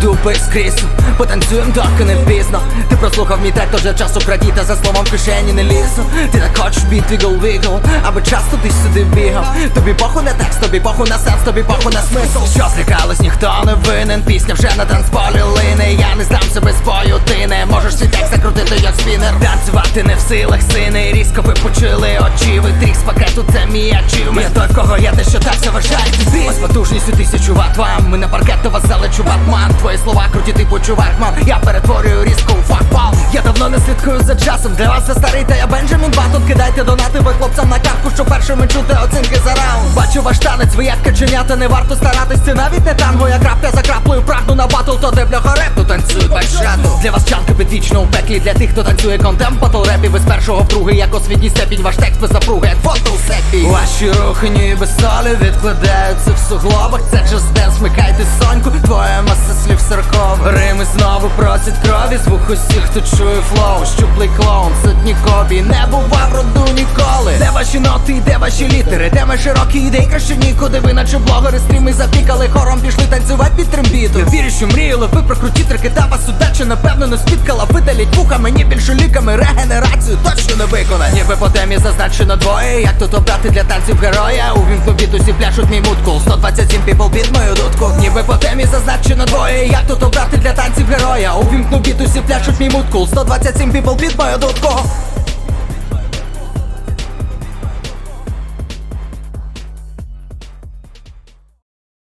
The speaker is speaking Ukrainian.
дупи скрізь. Потанцюєм доки не пізно. Ти прослухав мій трек, я часу крадіта За словом в кишені не лізу. Ти так хочеш біт вігл вігл Аби часто ти сюди бігав. Тобі похуй на текст, тобі похуй на сенс, тобі похуй на смисл. Що злякалось, ніхто не винен. Пісня вже на танцполі лине. Я не здамся без бою, ти не можеш цей текст закрутити як спінер. Танцювати не в силах, сини. Різко ви почули очі Ви трік з пакету, це мій ачівмент. Я той, в кого я те, що так тобі Ось потужністю тисячу ват вам. Ми на паркет до вас залечу чувак, мам Я перетворюю різко у факпал. Я давно не слідкую за часом. Для вас я старий, та я Бенджамін Баттон Кидайте донати ви хлопцям на картку, що першими чути оцінки за раунд. Бачу ваш танець, ви як каченята, не варто старатись Це навіть не танго, я крапля за краплею прагну на батл, то де бляха репу танцюю без шату Для вас чанка підвічно у пеклі Для тих, хто танцює контемп, батл репі Ви з першого в другий, як освітній степінь Ваш текст без запруги, як фото у секі Ваші рухи ніби солі відкладаються в суглобах Це just dance, вмикайте соньку, Рими знову просять крові, звук усіх, хто чує флоу. Щуплий клоун, сотні копій, не бував роду ніколи. Де ваші ноти, де ваші літери, де ми широкі ідеї, краще нікуди Ви наче блогери? Стріми запікали, хором пішли танцювати під трембіту. Я вірю, що мріяли, ви про круті треки, та вас удача напевно не спіткала. Видаліть вуха, мені більше ліками, регенерацію точно не виконать Ніби по темі зазначено двоє, як тут обрати для танців героя? Увімкну біт, усі пляшуть мій муткул 127 people під мою дудку. Ніби по темі зазначено двоє, як тут обрати для танців героя? Увімкну біт, усі пляшуть мій муткул 127 people під мою дудку